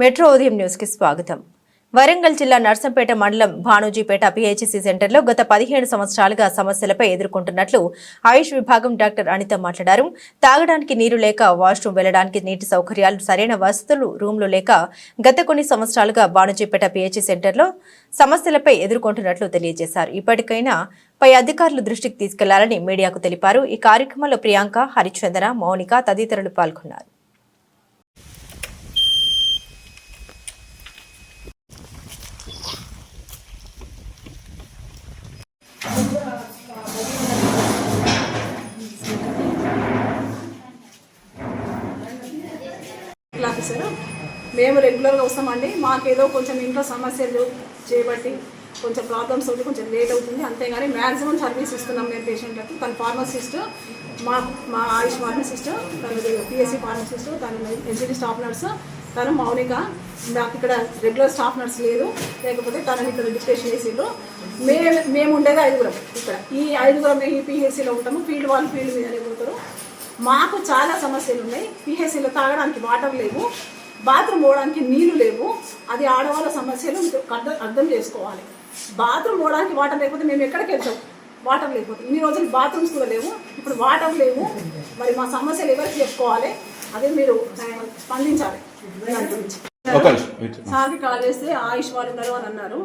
Metro ఉదయం న్యూస్కి స్వాగతం. వరంగల్ జిల్లా నర్సంపేట మండలం భానుజీపేట పిహెచ్సి సెంటర్లో గత పదిహేను సంవత్సరాలుగా సమస్యలపై ఎదుర్కొంటున్నట్లు ఆయుష్ విభాగం డాక్టర్ అనిత మాట్లాడారు. తాగడానికి నీరు లేక వాష్రూమ్ వెళ్ళడానికి నీటి సౌకర్యాలు సరైన వసతులు రూమ్లు లేక గత కొన్ని సంవత్సరాలుగా భానుజీపేట పిహెచ్సి సెంటర్లో సమస్యలపై ఎదుర్కొంటున్నట్లు తెలియజేశారు. ఇప్పటికైనా పై అధికారులు దృష్టికి తీసుకెళ్ళాలని మీడియాకు తెలిపారు. ఈ కార్యక్రమంలో ప్రియాంక హరిచందన మౌనిక తదితరులు పాల్గొన్నారు. ఆఫీసర్ మేము రెగ్యులర్గా వస్తామండి. మాకేదో కొంచెం ఇంట్లో సమస్యలు చేయబట్టి కొంచెం ప్రాబ్లమ్స్ ఉంటే కొంచెం లేట్ అవుతుంది. అంతేగాని మ్యాక్సిమం సర్వీస్ ఇస్తున్నాం మేము పేషెంట్లకు తన ఫార్మసిస్ట్ మా మా ఆయుష్ ఫార్మసిస్ట్ తన పిఎస్సి ఫార్మసిస్ట్ తన ఎన్సిటీ స్టాఫ్ నర్స్ తను మౌనిక. నాకు ఇక్కడ రెగ్యులర్ స్టాఫ్ నర్స్ లేదు. లేకపోతే తనని ఇక్కడ రిజిస్ట్రేషన్ చేసిండ్రు. మేము మేము ఉండేది ఐదుగురం ఇక్కడ. ఈ ఐదుగురం ఈ పిహెచ్సిలో ఉంటాము. ఫీల్డ్ వాళ్ళు ఫీల్డ్ మీదనే పోతారు. మాకు చాలా సమస్యలు ఉన్నాయి. పిహెచ్సిలో తాగడానికి వాటర్ లేవు. బాత్రూమ్ పోవడానికి నీళ్ళు లేవు. అది ఆడవాళ్ళ సమస్యలు. మీరు అర్థం అర్థం చేసుకోవాలి. బాత్రూమ్ పోవడానికి వాటర్ లేకపోతే మేము ఎక్కడికి వెళ్తాం? వాటర్ లేకపోతే. ఇన్ని రోజులు బాత్రూమ్స్ కూడా లేవు. ఇప్పుడు వాటర్ లేవు. మరి మా సమస్యలు ఎవరికి చెప్పుకోవాలి? అదే మీరు స్పందించాలి. సార్కి కాల్ చేస్తే ఆయుష్ వాళ్ళు ఉన్నారు అని అన్నారు.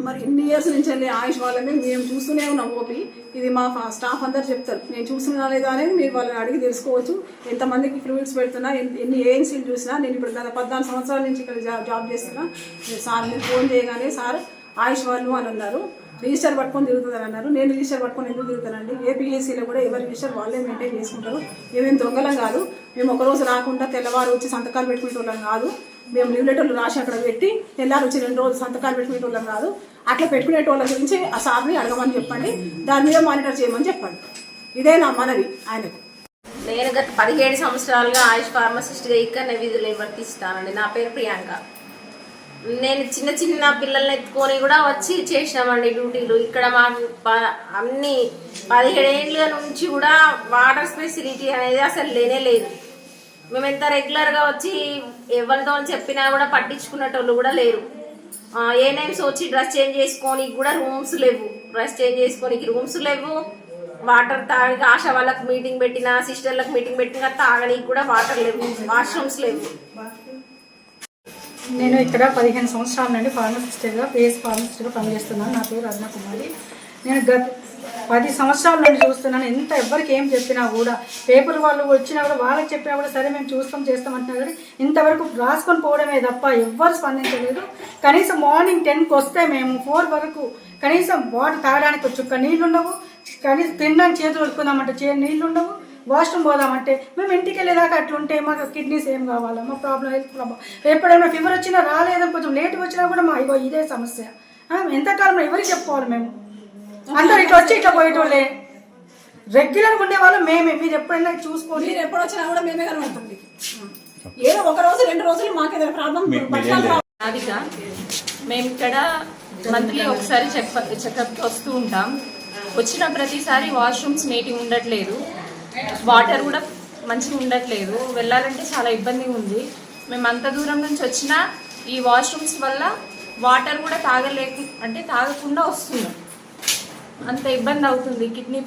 మరి ఇన్ని ఇయర్స్ నుంచి అండి ఆయుష్ వాళ్ళని మేము చూస్తూనే ఉన్నాం ఓపి. ఇది మా ఫా- స్టాఫ్ అందరు చెప్తారు. నేను చూస్తున్నా లేదా అనేది మీరు వాళ్ళని అడిగి తెలుసుకోవచ్చు. ఎంతమందికి ఫ్లూయిడ్స్ పెడుతున్నా ఎన్ని ఏఎన్సీలు చూసినా నేను ఇప్పుడు గత పద్నాలుగు సంవత్సరాల నుంచి ఇక్కడ జాబ్ జాబ్ చేస్తున్నా. సార్ మీరు ఫోన్ చేయగానే సార్ ఆయుష్ వాళ్ళు అని అన్నారు. రిజిస్టర్ పట్టుకొని తిరుగుతుందని అన్నారు. నేను రిజిస్టర్ పట్టుకొని ఎందుకు తిరుగుతానండి? ఏపీఎస్సీలో కూడా ఎవరి రిజిస్టర్ వాళ్ళే మెయింటైన్ చేసుకుంటారు. మేమేం దొంగలం కాదు. మేము ఒక రోజు రాకుండా తెల్లవారు వచ్చి సంతకాలు పెట్టుకునే వాళ్ళం కాదు. మేము లీవ్ లెటర్లు రాసి అక్కడ పెట్టి తెల్లారు వచ్చి రెండు రోజులు సంతకాలు పెట్టుకునే కాదు. అట్లా పెట్టుకునేటోళ్ళ గురించి ఆ సార్ని అడగమని చెప్పండి. దాని మీద మానిటర్ చేయమని చెప్పండి. ఇదే నా మనవి ఆయనకు. నేను గత పదిహేడు సంవత్సరాలుగా ఆయుష్ ఫార్మసిస్ట్గా ఇక్కడనే విధులు వర్తిస్తానండి నా పేరు ప్రియాంక. నేను చిన్న చిన్న పిల్లల్ని ఎత్తుకొని కూడా వచ్చి చేసినామండి డ్యూటీలు. ఇక్కడ మా ప- అన్ని పదిహేడేళ్ళ నుంచి కూడా వాటర్ ఫెసిలిటీ అనేది అసలు లేనే లేదు. మేము ఎంత రెగ్యులర్గా వచ్చి ఎవరితో చెప్పినా కూడా పట్టించుకునేటోళ్ళు కూడా లేరు. ఏ నైమ్స్ వచ్చి డ్రెస్ చేంజ్ చేసుకొని కూడా రూమ్స్ లేవు. డ్రెస్ చేంజ్ చేసుకోనికి రూమ్స్ లేవు. వాటర్ తాగి ఆశ వాళ్ళకి మీటింగ్ పెట్టిన సిస్టర్లకు మీటింగ్ పెట్టిన తాగడానికి కూడా వాటర్ లేవు. వాష్రూమ్స్ లేవు. నేను ఇక్కడ పదిహేను సంవత్సరాల నుండి ఫార్మసిస్ట్గా పిఎస్ ఫార్మసిస్ట్గా పనిచేస్తున్నాను. నా పేరు అరుణ కుమారి నేను గత పది సంవత్సరాల నుండి చూస్తున్నాను. ఎంత ఎవరికి ఏం చెప్పినా కూడా పేపర్ వాళ్ళు వచ్చినా కూడా వాళ్ళకి చెప్పినా కూడా సరే మేము చూస్తాం చేస్తాం అంటున్నారు కానీ ఇంతవరకు రాసుకొని పోవడమే తప్ప ఎవ్వరు స్పందించలేదు. కనీసం మార్నింగ్ టెన్కి వస్తే మేము ఫోర్ వరకు కనీసం వాటర్ తాగడానికి ఒక చుక్క నీళ్ళు ఉండవు. కనీసం తినడానికి చేతులు పెట్టుకుందామంటే చే నీళ్ళు ఉండవు. వాష్రూమ్ పోదామంటే మేము ఇంటికి వెళ్ళేదాకా అట్లుంటే మాకు కిడ్నీస్ ఏం కావాలా? మా ప్రాబ్లం హెల్త్ ప్రాబ్లం. ఎప్పుడైనా ఫీవర్ వచ్చినా రాలేదని కొంచెం లేట్గా వచ్చినా కూడా మా ఇగో ఇదే సమస్య. ఎంతకాలంలో ఎవరికి చెప్పుకోవాలి మేము? అందరు ఇట్లా వచ్చి ఇట్లా పోయేటోళ్ళే. రెగ్యులర్గా ఉండేవాళ్ళు మేమే. మీరు ఎప్పుడైనా చూసుకోండి మీరు ఎప్పుడు వచ్చినా కూడా మేమే కనబడతాం మీకు. ఏదో ఒక రోజు రెండు రోజులు మాకు ఏదైనా ప్రాబ్లం? రాధిక మేము ఇక్కడ మంత్లీ ఒకసారి చెక్ చెకప్ వస్తూ ఉంటాం. వచ్చిన ప్రతిసారి వాష్రూమ్స్ నీట్గా ఉండట్లేదు. వాటర్ కూడా మంచిగా ఉండట్లేదు. వెళ్ళాలంటే చాలా ఇబ్బందిగా ఉంది. మేము అంత దూరం నుంచి వచ్చినా ఈ వాష్రూమ్స్ వల్ల వాటర్ కూడా తాగలేకు అంటే తాగకుండా వస్తున్నాం. అంత ఇబ్బంది అవుతుంది కిడ్నీ